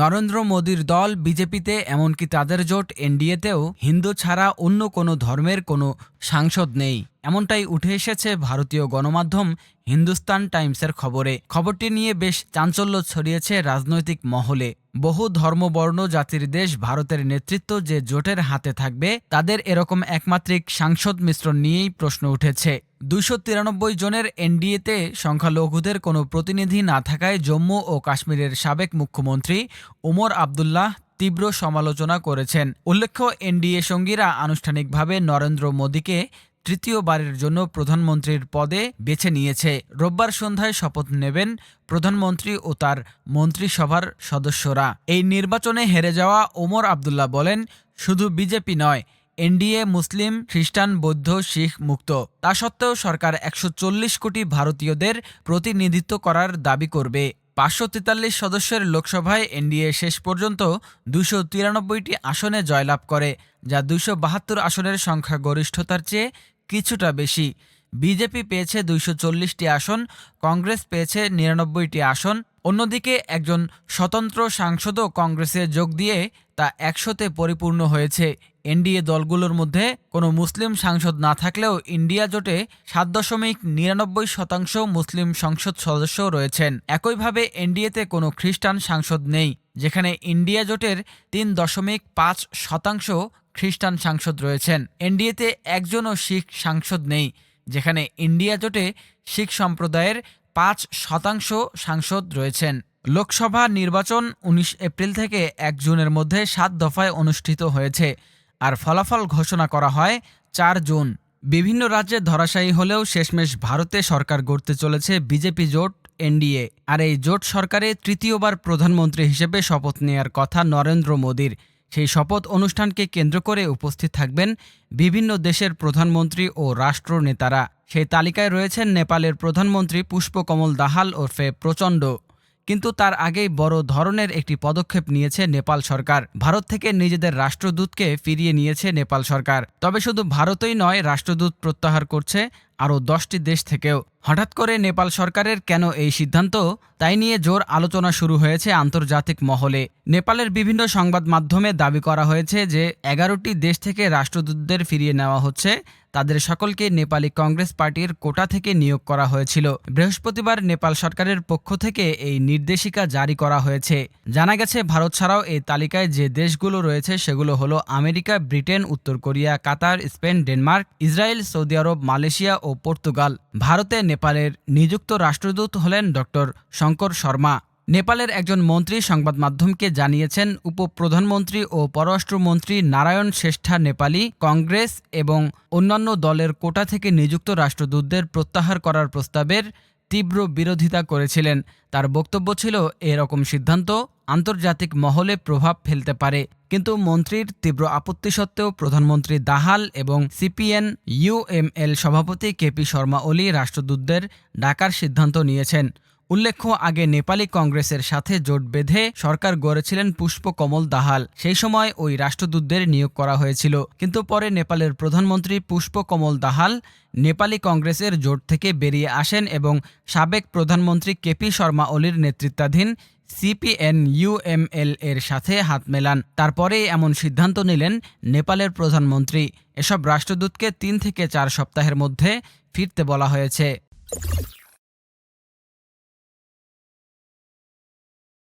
নরেন্দ্র মোদীর দল বিজেপিতে, এমনকি তাদের জোট এনডিএতেও হিন্দু ছাড়া অন্য কোনো ধর্মের কোনো সাংসদ নেই। এমনটাই উঠে এসেছে ভারতীয় গণমাধ্যম হিন্দুস্তান টাইমসের খবরে। খবরটি নিয়ে বেশ চাঞ্চল্য ছড়িয়েছে রাজনৈতিক মহলে। বহু ধর্মবর্ণ জাতির দেশ ভারতের নেতৃত্ব যে জোটের হাতে থাকবে, তাদের এরকম একমাত্রিক সাংসদ মিশ্রণ নিয়েই প্রশ্ন উঠেছে। দুইশো তিরানব্বই জনের এনডিএতে সংখ্যালঘুদের কোনো প্রতিনিধি না থাকায় জম্মু ও কাশ্মীরের সাবেক মুখ্যমন্ত্রী ওমর আবদুল্লাহ তীব্র সমালোচনা করেছেন। উল্লেখ্য, এনডিএ সঙ্গীরা আনুষ্ঠানিকভাবে নরেন্দ্র মোদীকে তৃতীয়বারের জন্য প্রধানমন্ত্রীর পদে বেছে নিয়েছে। রোববার সন্ধ্যায় শপথ নেবেন প্রধানমন্ত্রী ও তার মন্ত্রিসভার সদস্যরা। এই নির্বাচনে হেরে যাওয়া ওমর আবদুল্লাহ বলেন, শুধু বিজেপি নয়, এনডিএ, মুসলিম, খ্রিস্টান, বৌদ্ধ, শিখ, মুক্ত। তা সত্ত্বেও সরকার একশো চল্লিশ কোটি ভারতীয়দের প্রতিনিধিত্ব করার দাবি করবে। পাঁচশো তেতাল্লিশ সদস্যের লোকসভায় এনডিএ শেষ পর্যন্ত দুশো তিরানব্বইটি আসনে জয়লাভ করে, যা দুশো বাহাত্তর আসনের সংখ্যাগরিষ্ঠতার চেয়ে কিছুটা বেশি। বিজেপি পেয়েছে দুইশো চল্লিশটি আসন, কংগ্রেস পেয়েছে নিরানব্বইটি আসন। অন্যদিকে একজন স্বতন্ত্র সাংসদও কংগ্রেসে যোগ দিয়ে তা একশোতে পরিপূর্ণ হয়েছে। এনডিএ দলগুলোর মধ্যে কোনো মুসলিম সাংসদ না থাকলেও ইন্ডিয়া জোটে সাত দশমিক নিরানব্বই শতাংশ মুসলিম সংসদ সদস্য রয়েছেন। একইভাবে এনডিএতে কোনো খ্রিস্টান সাংসদ নেই, যেখানে ইন্ডিয়া জোটের তিন দশমিক পাঁচ শতাংশ খ্রিস্টান সাংসদ রয়েছেন। এনডিএতে একজনও শিখ সাংসদ নেই, যেখানে ইন্ডিয়া জোটে শিখ সম্প্রদায়ের পাঁচ শতাংশ সাংসদ রয়েছেন। লোকসভা নির্বাচন ১৯ এপ্রিল থেকে এক জুনের মধ্যে সাত দফায় অনুষ্ঠিত হয়েছে। আর ফলাফল ঘোষণা করা হয় চার জুন। বিভিন্ন রাজ্যে ধরাশায়ী হলেও শেষমেশ ভারতে সরকার গড়তে চলেছে বিজেপি জোট, এনডিএ। আর এই জোট সরকারে তৃতীয়বার প্রধানমন্ত্রী হিসেবে শপথ নেয়ার কথা নরেন্দ্র মোদীর। সেই শপথ অনুষ্ঠানকে কেন্দ্র করে উপস্থিত থাকবেন বিভিন্ন দেশের প্রধানমন্ত্রী ও রাষ্ট্রনেতারা। সেই তালিকায় রয়েছেন নেপালের প্রধানমন্ত্রী পুষ্পকমল দাহাল ওরফে প্রচণ্ড। কিন্তু তার আগেই বড় ধরনের একটি পদক্ষেপ নিয়েছে নেপাল সরকার। ভারত থেকে নিজেদের রাষ্ট্রদূতকে ফিরিয়ে নিয়েছে নেপাল সরকার। তবে শুধু ভারতই নয়, রাষ্ট্রদূত প্রত্যাহার করছে আরও দশটি দেশ থেকেও। হঠাৎ করে নেপাল সরকারের কেন এই সিদ্ধান্ত? তাই নিয়ে জোর আলোচনা শুরু হয়েছে আন্তর্জাতিক মহলে। নেপালের বিভিন্ন সংবাদ মাধ্যমে দাবি করা হয়েছে যে, এগারোটি দেশ থেকে রাষ্ট্রদূতদের ফিরিয়ে নেওয়া হচ্ছে। তাদের সকলকে নেপালি কংগ্রেস পার্টির কোটা থেকে নিয়োগ করা হয়েছিল। বৃহস্পতিবার নেপাল সরকারের পক্ষ থেকে এই নির্দেশিকা জারি করা হয়েছে। জানা গেছে, ভারত ছাড়াও এই তালিকায় যে দেশগুলো রয়েছে, সেগুলো হলো আমেরিকা, ব্রিটেন, উত্তর Korea, Qatar, Spain, Denmark, Israel, Saudi আরব, মালয়েশিয়া ও পর্তুগাল। ভারতে নেপালের নিযুক্ত রাষ্ট্রদূত হলেন ডক্টর শঙ্কর শর্মা। নেপালের একজন মন্ত্রী সংবাদ মাধ্যমকে জানিয়েছেন, উপপ্রধানমন্ত্রী ও পররাষ্ট্রমন্ত্রী নারায়ণ শ্রেষ্ঠা নেপালি কংগ্রেস এবং অন্যান্য দলের কোটা থেকে নিযুক্ত রাষ্ট্রদূতদের প্রত্যাহার করার প্রস্তাবের তীব্র বিরোধিতা করেছিলেন। তার বক্তব্য ছিল, এরকম সিদ্ধান্ত আন্তর্জাতিক মহলে প্রভাব ফেলতে পারে। কিন্তু মন্ত্রীর তীব্র আপত্তি সত্ত্বেও প্রধানমন্ত্রী দাহাল এবং সিপিএন ইউএমএল সভাপতি কেপি শর্মা ওলি রাষ্ট্রদূতদের ডাকার সিদ্ধান্ত নিয়েছেন। উল্লেখ্য, আগে নেপালি কংগ্রেসের সাথে জোট বেঁধে সরকার গড়েছিলেন পুষ্পকমল দাহাল। সেই সময় ওই রাষ্ট্রদূতদের নিয়োগ করা হয়েছিল। কিন্তু পরে নেপালের প্রধানমন্ত্রী পুষ্পকমল দাহাল নেপালি কংগ্রেসের জোট থেকে বেরিয়ে আসেন এবং সাবেক প্রধানমন্ত্রী কেপি শর্মা ওলির নেতৃত্বাধীন সিপিএন ইউএমএল এর সাথে হাত মেলান। তারপরেই এমন সিদ্ধান্ত নিলেন নেপালের প্রধানমন্ত্রী। এসব রাষ্ট্রদূতকে তিন থেকে চার সপ্তাহের মধ্যে ফিরতে বলা হয়েছে।